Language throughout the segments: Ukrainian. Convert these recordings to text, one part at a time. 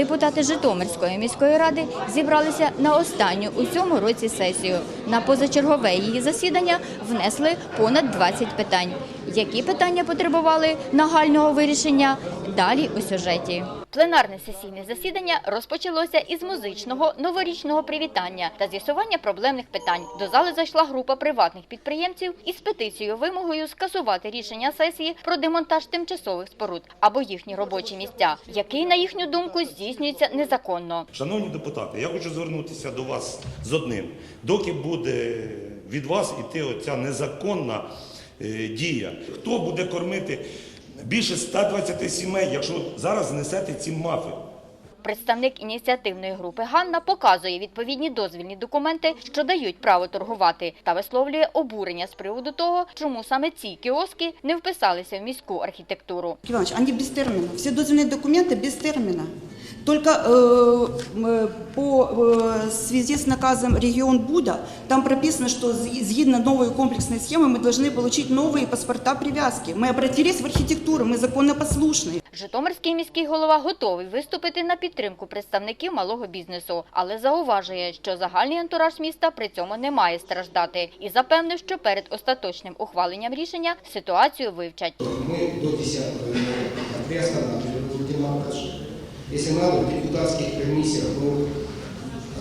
Депутати Житомирської міської ради зібралися на останню у цьому році сесію. На позачергове її засідання внесли понад 20 питань. Які питання потребували нагального вирішення? Далі у сюжеті. Пленарне сесійне засідання розпочалося із музичного новорічного привітання та з'ясування проблемних питань. До зали зайшла група приватних підприємців із петицією вимогою скасувати рішення сесії про демонтаж тимчасових споруд або їхні робочі місця, який, на їхню думку, здійснюється незаконно. Шановні депутати, я хочу звернутися до вас з одним. Доки буде від вас іти оця незаконна е, дія, хто буде кормити більше 120 сімей, якщо зараз знесете ці мафи? Представник ініціативної групи Ганна показує відповідні дозвільні документи, що дають право торгувати, та висловлює обурення з приводу того, чому саме ці кіоски не вписалися в міську архітектуру. Иванович, они без термина. Все дозвольные документы без термина. Только э, м, по э, связи с наказом регион Буда, там прописано, что з- згідно новой комплексной схемы мы должны получить новые паспорта привязки. Мы обратились в архитектуру, мы законопослушные. Житомирський міський голова готовий виступити на підтримку представників малого бізнесу, але зауважує, що загальний антураж міста при цьому не має страждати, і запевнив, що перед остаточним ухваленням рішення ситуацію вивчать. Мы до 10 апреля останавливаем демонтаж. Если надо, в депутатских комиссиях мы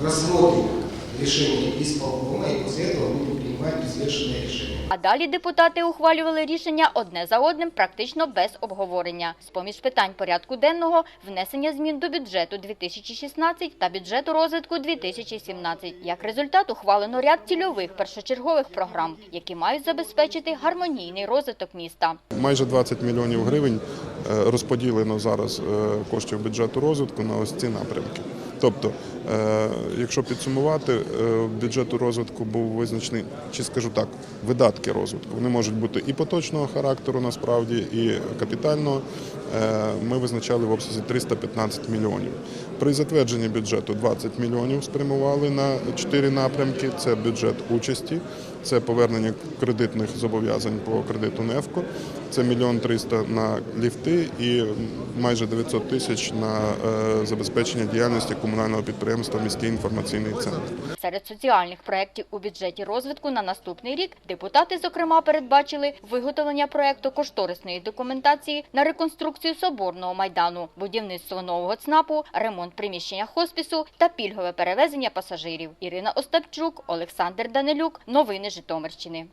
рассмотрим решение исполкома и после этого будем принимать взвешенное решение. А далі депутати ухвалювали рішення одне за одним, практично без обговорення. З-поміж питань порядку денного внесення змін до бюджету 2016 та бюджету розвитку 2017. Як результат ухвалено ряд цільових першочергових програм, які мають забезпечити гармонійний розвиток міста. Майже 20 мільйонів гривень е, розподілено зараз е, коштів бюджету розвитку на ось ці напрямки. Тобто, якщо підсумувати, е, бюджету розвитку був визначений, чи скажу так, видатки розвитку. Вони можуть бути і поточного характеру, насправді, і капітального. Е, Ми визначали в обсязі 315 мільйонів. При затвердженні бюджету 20 мільйонів спрямували на чотири напрямки: це бюджет участі, це повернення кредитних зобов'язань по кредиту НЕФКО, це мільйон триста на ліфти і майже 900 тисяч на е, забезпечення діяльності комунального підприємства Міський інформаційний центр. Серед соціальних проєктів у бюджеті розвитку на наступний рік депутати, зокрема, передбачили виготовлення проєкту кошторисної документації на реконструкцію Соборного майдану, будівництво нового ЦНАПу, ремонт приміщення хоспісу та пільгове перевезення пасажирів. Ірина Остапчук, Олександр Данилюк. Новини Житомирщини.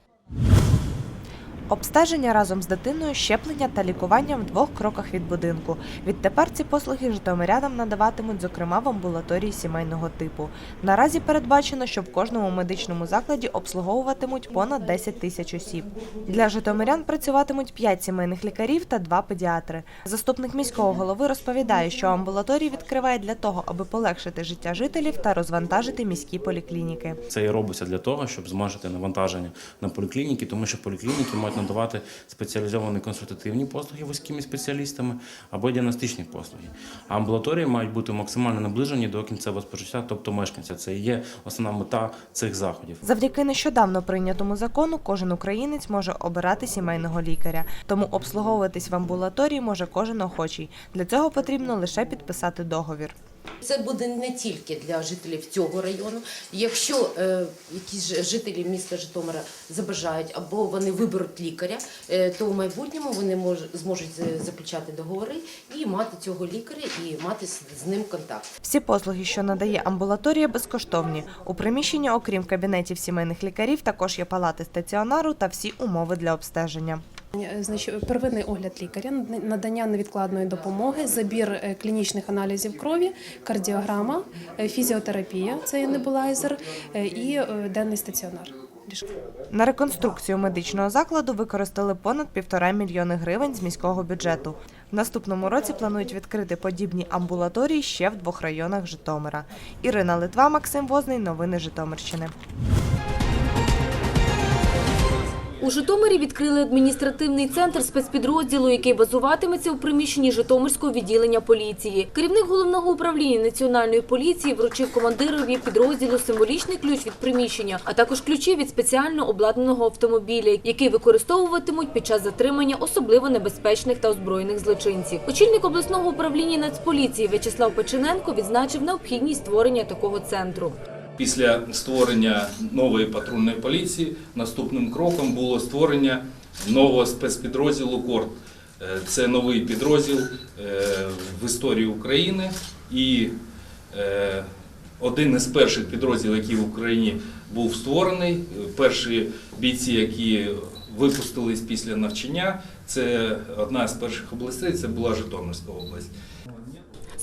Обстеження разом з дитиною, щеплення та лікування в двох кроках від будинку. Відтепер ці послуги житомирянам надаватимуть, зокрема в амбулаторії сімейного типу. Наразі передбачено, що в кожному медичному закладі обслуговуватимуть понад 10 тисяч осіб. Для житомирян працюватимуть 5 сімейних лікарів та 2 педіатри. Заступник міського голови розповідає, що амбулаторії відкриває для того, аби полегшити життя жителів та розвантажити міські поліклініки. Це і робиться для того, щоб зменшити навантаження на поліклініки, тому що поліклініки мають надавати спеціалізовані консультативні послуги вузькими спеціалістами або діагностичні послуги. А амбулаторії мають бути максимально наближені до кінцевого споживача, тобто мешканця. Це і є основна мета цих заходів. Завдяки нещодавно прийнятому закону кожен українець може обирати сімейного лікаря, тому обслуговуватись в амбулаторії може кожен охочий. Для цього потрібно лише підписати договір. Це буде не тільки для жителів цього району. Якщо е, якісь жителі міста Житомира забажають або вони виберуть лікаря, е, то в майбутньому вони мож, зможуть е, заключати договори і мати цього лікаря, і мати з, з ним контакт. Всі послуги, що надає амбулаторія, безкоштовні. У приміщенні, окрім кабінетів сімейних лікарів, також є палати стаціонару та всі умови для обстеження. Е, первинний огляд лікаря, надання невідкладної допомоги, забір е, клінічних аналізів крові, кардіограма, е, фізіотерапія, це є небулайзер, і денний стаціонар. На реконструкцію медичного закладу використали понад півтора мільйони гривень з міського бюджету. В наступному році планують відкрити подібні амбулаторії ще в двох районах Житомира. Ірина Литва, Максим Возний. Новини Житомирщини. У Житомирі відкрили адміністративний центр спецпідрозділу, який базуватиметься у приміщенні Житомирського відділення поліції. Керівник головного управління національної поліції вручив командирові підрозділу символічний ключ від приміщення, а також ключі від спеціально обладнаного автомобіля, який використовуватимуть під час затримання особливо небезпечних та озброєних злочинців. Очільник обласного управління Нацполіції В'ячеслав Печененко відзначив необхідність створення такого центру. Після створення нової патрульної поліції наступним кроком було створення нового спецпідрозділу КОРД. Е, Це новий підрозділ е, в історії України і е, один із перших підрозділів, який в Україні був створений. Перші бійці, які випустились після навчання, це одна з перших областей, це була Житомирська область.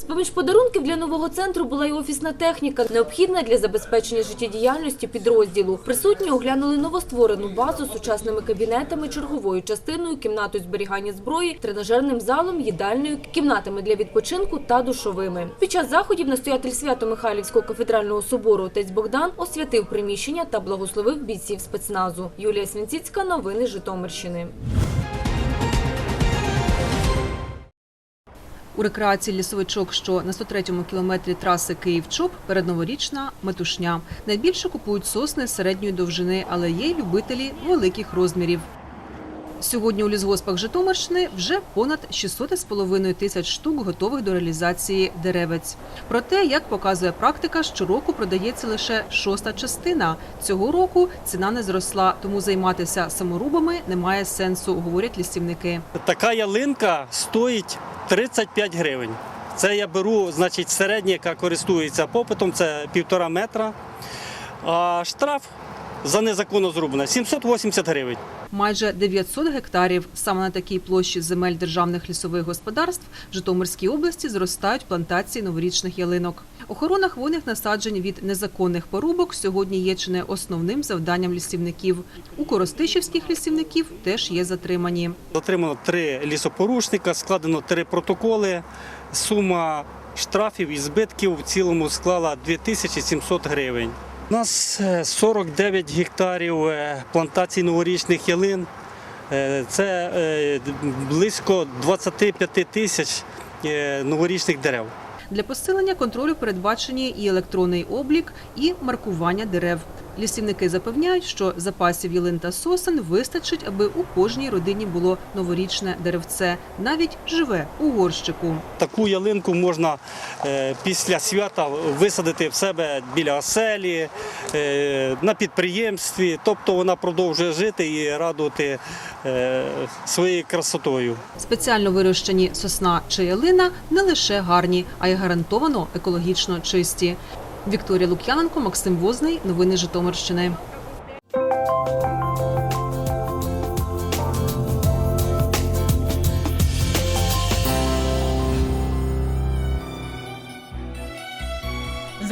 З-поміж подарунків для нового центру була й офісна техніка, необхідна для забезпечення життєдіяльності підрозділу. Присутні оглянули новостворену базу сучасними кабінетами, черговою частиною, кімнатою зберігання зброї, тренажерним залом, їдальнею, кімнатами для відпочинку та душовими. Під час заходів настоятель Свято-Михайлівського кафедрального собору отець Богдан освятив приміщення та благословив бійців спецназу. Юлія Свінціцька, новини Житомирщини. У рекреації лісовичок, що на 103-му кілометрі траси Київ-Чоп, передноворічна метушня. Найбільше купують сосни середньої довжини, але є й любителі великих розмірів. Сьогодні у лісгоспах Житомирщини вже понад 600,5 тисяч штук готових до реалізації деревець. Проте, як показує практика, щороку продається лише шоста частина. Цього року ціна не зросла, тому займатися саморубами немає сенсу, говорять лісівники. Така ялинка стоїть 35 гривень. Це я беру, значить, середня, яка користується попитом, це півтора метра. А штраф за незаконно зрубане 780 гривень. Майже 900 гектарів. Саме на такій площі земель державних лісових господарств в Житомирській області зростають плантації новорічних ялинок. Охорона хвойних насаджень від незаконних порубок сьогодні є чи не основним завданням лісівників. У коростишівських лісівників теж є затримані. Затримано три лісопорушника, складено три протоколи. Сума штрафів і збитків в цілому склала 2700 гривень. У нас е, 49 гектарів е, плантацій новорічних ялин. Е, Це е, близько 25 тисяч е, новорічних дерев. Для посилення контролю передбачені і електронний облік, і маркування дерев. Лісівники запевняють, що запасів ялин та сосен вистачить, аби у кожній родині було новорічне деревце, навіть живе у горщику. Таку ялинку можна е, після свята висадити в себе біля оселі, е, на підприємстві, тобто вона продовжує жити і радувати е, своєю красотою. Спеціально вирощені сосна чи ялина не лише гарні, а й гарантовано екологічно чисті. Вікторія Лук'яненко, Максим Возний. Новини Житомирщини.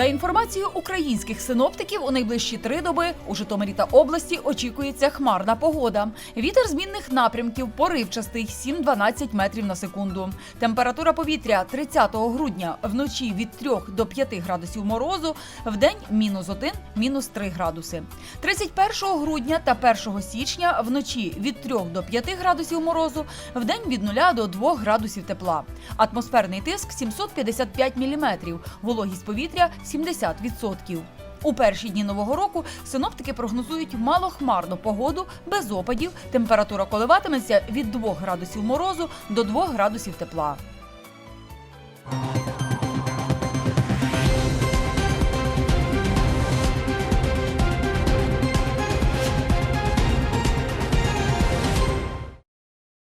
За інформацією українських синоптиків, у найближчі три доби у Житомирі та області очікується хмарна погода. Вітер змінних напрямків поривчастий 7-12 метрів на секунду. Температура повітря 30 грудня вночі від 3 до 5 градусів морозу, вдень мінус 1, мінус 3 градуси. 31 грудня та 1 січня вночі від 3 до 5 градусів морозу, вдень від 0 до 2 градусів тепла. Атмосферний тиск 755 міліметрів, вологість повітря 70%. У перші дні нового року синоптики прогнозують малохмарну погоду без опадів. Температура коливатиметься від 2 градусів морозу до 2 градусів тепла.